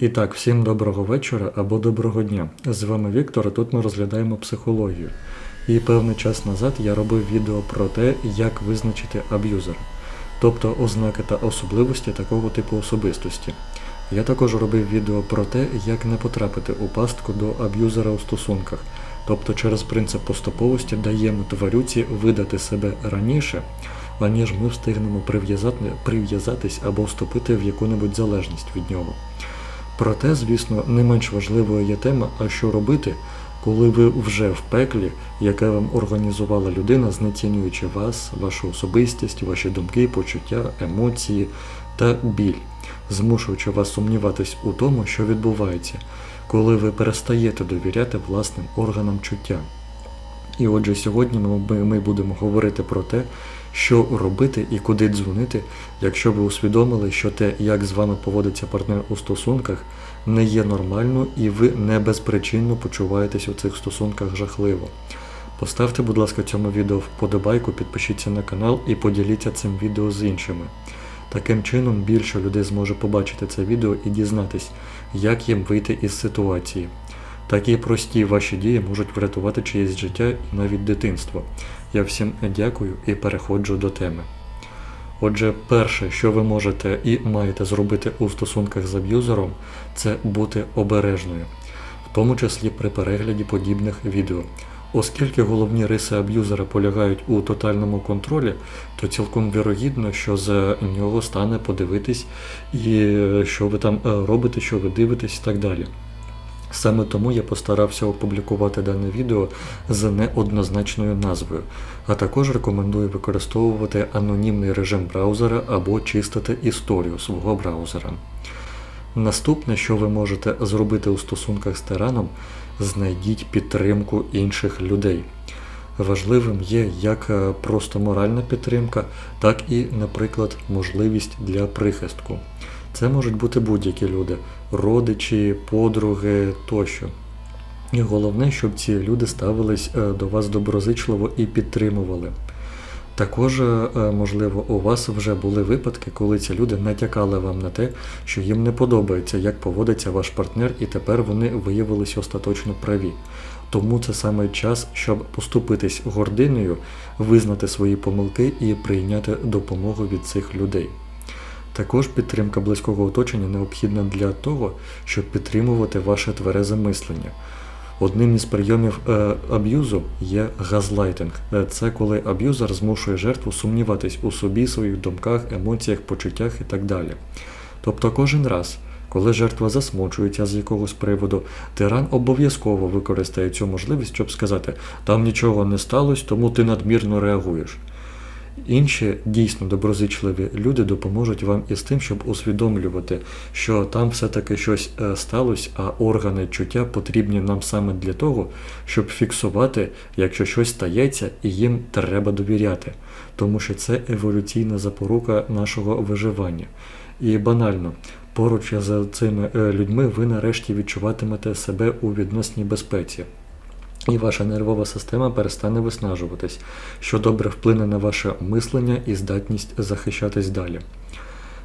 І так, всім доброго вечора або доброго дня. З вами Віктор, а тут ми розглядаємо психологію. І певний час назад я робив відео про те, як визначити аб'юзера, тобто ознаки та особливості такого типу особистості. Я також робив відео про те, як не потрапити у пастку до аб'юзера у стосунках, тобто через принцип поступовості даємо тварюці видати себе раніше, аніж ми встигнемо прив'язати, прив'язатись або вступити в яку-небудь залежність від нього. Проте, звісно, не менш важливою є тема, а що робити, коли ви вже в пеклі, яке вам організувала людина, знецінюючи вас, вашу особистість, ваші думки, почуття, емоції та біль, змушуючи вас сумніватись у тому, що відбувається, коли ви перестаєте довіряти власним органам чуття. І отже, сьогодні ми, будемо говорити про те, що робити і куди дзвонити, якщо ви усвідомили, що те, як з вами поводиться партнер у стосунках, не є нормально і ви не безпричинно почуваєтесь у цих стосунках жахливо. Поставте, будь ласка, цьому відео вподобайку, підпишіться на канал і поділіться цим відео з іншими. Таким чином більше людей зможе побачити це відео і дізнатись, як їм вийти із ситуації. Такі прості ваші дії можуть врятувати чиєсь життя і навіть дитинство. Я всім дякую і переходжу до теми. Отже, перше, що ви можете і маєте зробити у стосунках з аб'юзером, це бути обережною, в тому числі при перегляді подібних відео. Оскільки головні риси аб'юзера полягають у тотальному контролі, то цілком вірогідно, що за нього стане подивитись, і е, що ви там е, робите, що ви дивитесь і так далі. Саме тому я постарався опублікувати дане відео з неоднозначною назвою, а також рекомендую використовувати анонімний режим браузера або чистити історію свого браузера. Наступне, що ви можете зробити у стосунках з тираном, знайдіть підтримку інших людей. Важливим є як е, просто моральна підтримка, так і, наприклад, можливість для прихистку. Це можуть бути будь-які люди, родичі, подруги тощо. І головне, щоб ці люди ставились е, до вас доброзичливо і підтримували. Також, е, можливо, у вас вже були випадки, коли ці люди натякали вам на те, що їм не подобається, як поводиться ваш партнер, і тепер вони виявилися остаточно праві. Тому це саме час, щоб поступитись гординою, визнати свої помилки і прийняти допомогу від цих людей. Також підтримка близького оточення необхідна для того, щоб підтримувати ваше тверезе мислення. Одним із прийомів е, аб'юзу є газлайтинг. Е, Це коли аб'юзер змушує жертву сумніватись у собі, своїх думках, емоціях, почуттях і так далі. Тобто кожен раз, коли жертва засмучується з якогось приводу, тиран обов'язково використає цю можливість, щоб сказати, там нічого не сталося, тому ти надмірно реагуєш. Інші дійсно доброзичливі люди допоможуть вам із тим, щоб усвідомлювати, що там все-таки щось е, сталося, а органи чуття потрібні нам саме для того, щоб фіксувати, якщо щось стається, і їм треба довіряти, тому що це еволюційна запорука нашого виживання. І банально, поруч з цими е, людьми ви нарешті відчуватимете себе у відносній безпеці і ваша нервова система перестане виснажуватись, що добре вплине на ваше мислення і здатність захищатись далі.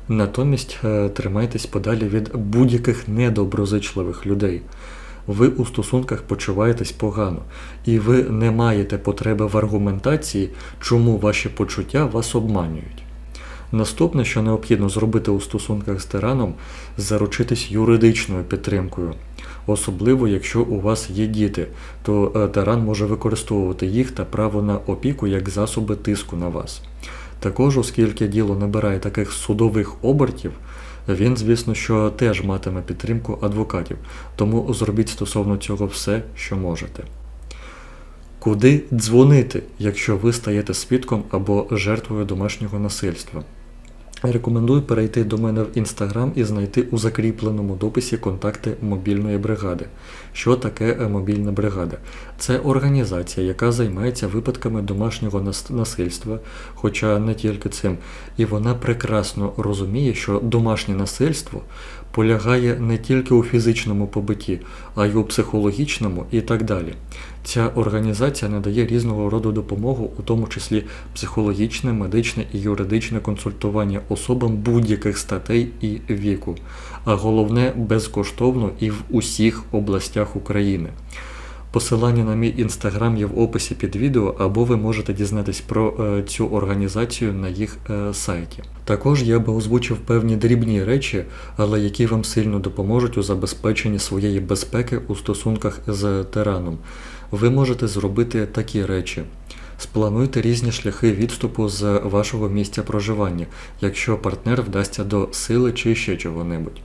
Натомість е, тримайтесь подалі від будь-яких недоброзичливих людей. Ви у стосунках почуваєтесь погано, і ви не маєте потреби в аргументації, чому ваші почуття вас обманюють. Наступне, що необхідно зробити у стосунках з тираном, заручитись юридичною підтримкою. Особливо, якщо у вас є діти, то е, тиран може використовувати їх та право на опіку як засоби тиску на вас. Також, оскільки діло набирає таких судових обертів, він, звісно, що теж матиме підтримку адвокатів, тому зробіть стосовно цього все, що можете. Куди дзвонити, якщо ви стаєте свідком або жертвою домашнього насильства? Рекомендую перейти до мене в інстаграм і знайти у закріпленому дописі контакти мобільної бригади. Що таке е, мобільна бригада? Це організація, яка займається випадками домашнього насильства, хоча не тільки цим. І вона прекрасно розуміє, що домашнє насильство полягає не тільки у фізичному побитті, а й у психологічному і так далі. Ця організація надає різного роду допомогу, у тому числі психологічне, медичне і юридичне консультування особам будь-яких статей і віку, а головне безкоштовно і в усіх областях України. Посилання на мій інстаграм є в описі під відео, або ви можете дізнатись про е, цю організацію на їх е, сайті. Також я би озвучив певні дрібні речі, але які вам сильно допоможуть у забезпеченні своєї безпеки у стосунках з тираном. Ви можете зробити такі речі. Сплануйте різні шляхи відступу з вашого місця проживання, якщо партнер вдасться до сили чи ще чого-небудь.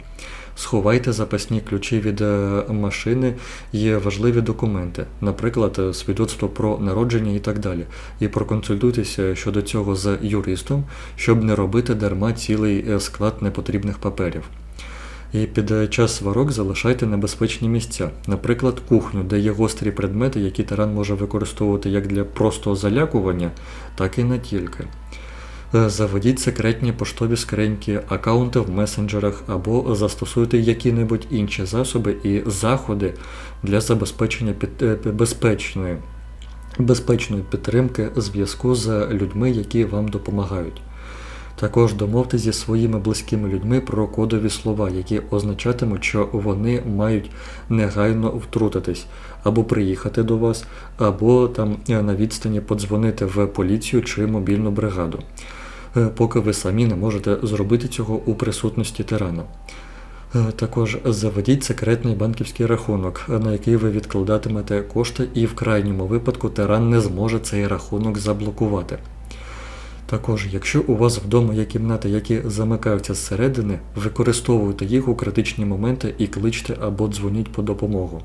Сховайте запасні ключі від е, машини і важливі документи, наприклад, е, свідоцтво про народження і так далі. І проконсультуйтеся щодо цього з юристом, щоб не робити дарма цілий е, склад непотрібних паперів. І під е, час сварок залишайте небезпечні місця, наприклад, кухню, де є гострі предмети, які тиран може використовувати як для простого залякування, так і не тільки. Е, Заведіть секретні поштові скриньки, аккаунти в месенджерах або застосуйте які-небудь інші засоби і заходи для забезпечення під, е, безпечної, безпечної підтримки зв'язку з людьми, які вам допомагають. Також домовте зі своїми близькими людьми про кодові слова, які означатимуть, що вони мають негайно втрутитись, або приїхати до вас, або там е, на відстані подзвонити в поліцію чи мобільну бригаду, поки ви самі не можете зробити цього у присутності тирана. Е, Також заведіть секретний банківський рахунок, е, на який ви відкладатимете кошти, і в крайньому випадку тиран не зможе цей рахунок заблокувати. Також, якщо у вас вдома є кімнати, які замикаються зсередини, використовуйте їх у критичні моменти і кличте або дзвоніть по допомогу.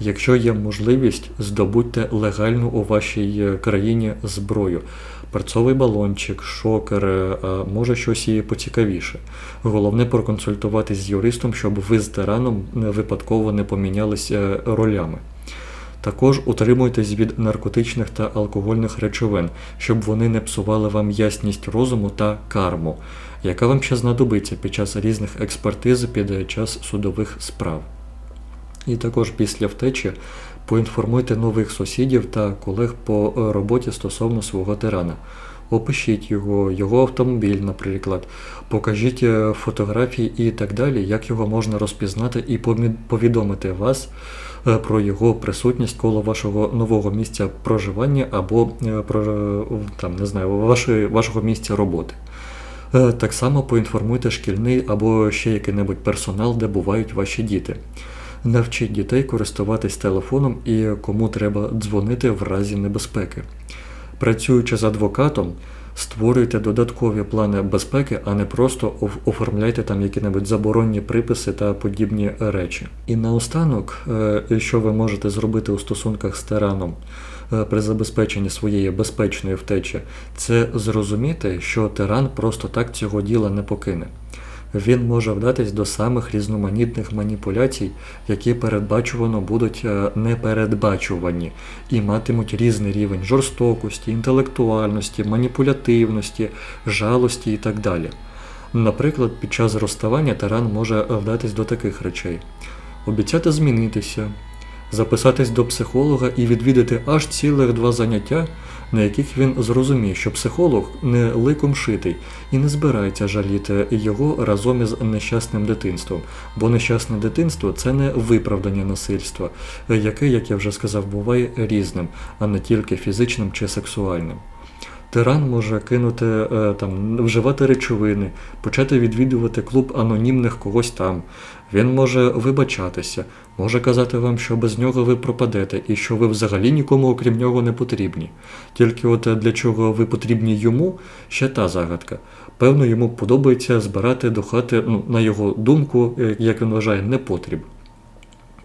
Якщо є можливість, здобудьте легальну у вашій е, країні зброю. Перцовий балончик, шокер, е, може щось і поцікавіше. Головне проконсультуватись з юристом, щоб ви з тираном випадково не помінялись е, ролями. Також утримуйтесь від наркотичних та алкогольних речовин, щоб вони не псували вам ясність розуму та карму, яка вам ще знадобиться під час різних експертиз під час судових справ. І також після втечі поінформуйте нових сусідів та колег по е, роботі стосовно свого тирана. Опишіть його, його автомобіль, наприклад, покажіть е, фотографії і так далі, як його можна розпізнати і повідомити вас е, про його присутність коло вашого нового місця проживання або про там, не знаю, вашої, вашого місця роботи. Так само поінформуйте шкільний або ще який-небудь персонал, де бувають ваші діти. Навчіть дітей користуватись телефоном і кому треба дзвонити в разі небезпеки. Працюючи з адвокатом, створюйте додаткові плани безпеки, а не просто оформляйте там які-небудь заборонні приписи та подібні речі. І наостанок, е, що ви можете зробити у стосунках з тираном е, при забезпеченні своєї безпечної втечі, це зрозуміти, що тиран просто так цього діла не покине. Він може вдатись до самих різноманітних маніпуляцій, які передбачувано будуть е, непередбачувані і матимуть різний рівень жорстокості, інтелектуальності, маніпулятивності, жалості і так далі. Наприклад, під час розставання таран може вдатись до таких речей: обіцяти змінитися, записатись до психолога і відвідати аж цілих два заняття, на яких він зрозуміє, що психолог не ликом шитий і не збирається жаліти його разом із нещасним дитинством, бо нещасне дитинство це не виправдання насильства, яке, як я вже сказав, буває різним, а не тільки фізичним чи сексуальним. Тиран може кинути е, там, вживати речовини, почати відвідувати клуб анонімних когось там. Він може вибачатися, може казати вам, що без нього ви пропадете і що ви взагалі нікому окрім нього не потрібні. Тільки от для чого ви потрібні йому, ще та загадка. Певно, йому подобається збирати до хати, ну, на його думку, е, як він вважає, непотріб.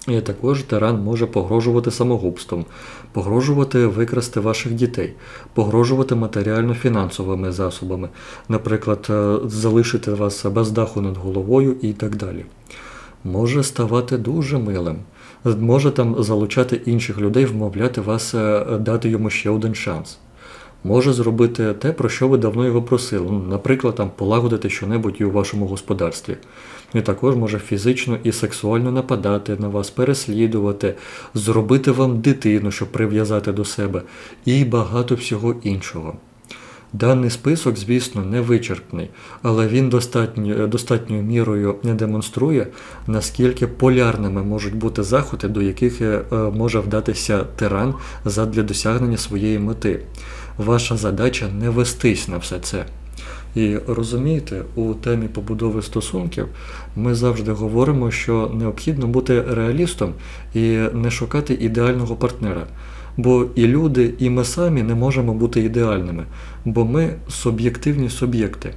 І також тиран може погрожувати самогубством, погрожувати викрасти ваших дітей, погрожувати матеріально-фінансовими засобами, наприклад, е, залишити вас без даху над головою і так далі. Може ставати дуже милим, може там залучати інших людей, вмовляти вас е, дати йому ще один шанс. може зробити те, про що ви давно його просили. Ну, наприклад, там полагодити щонебудь у вашому господарстві. І також може фізично і сексуально нападати на вас, переслідувати, зробити вам дитину, щоб прив'язати до себе, і багато всього іншого. Даний список, звісно, не вичерпний, але він достатньо, достатньою мірою не демонструє, наскільки полярними можуть бути заходи, до яких е, може вдатися тиран задля досягнення своєї мети. Ваша задача не вестись на все це. І розумієте, у темі побудови стосунків ми завжди говоримо, що необхідно бути реалістом і не шукати ідеального партнера. Бо і люди, і ми самі не можемо бути ідеальними, бо ми суб'єктивні суб'єкти.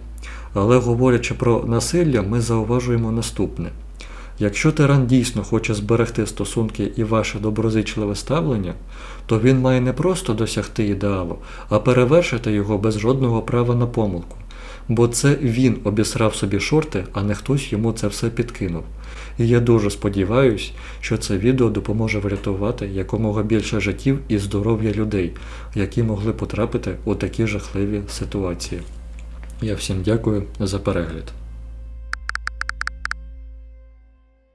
Але говорячи про насилля, ми зауважуємо наступне. Якщо тиран дійсно хоче зберегти стосунки і ваше доброзичливе ставлення, то він має не просто досягти ідеалу, а перевершити його без жодного права на помилку. Бо це він обісрав собі шорти, а не хтось йому це все підкинув. І я дуже сподіваюся, що це відео допоможе врятувати якомога більше життів і здоров'я людей, які могли потрапити у такі жахливі ситуації. Я всім дякую за перегляд.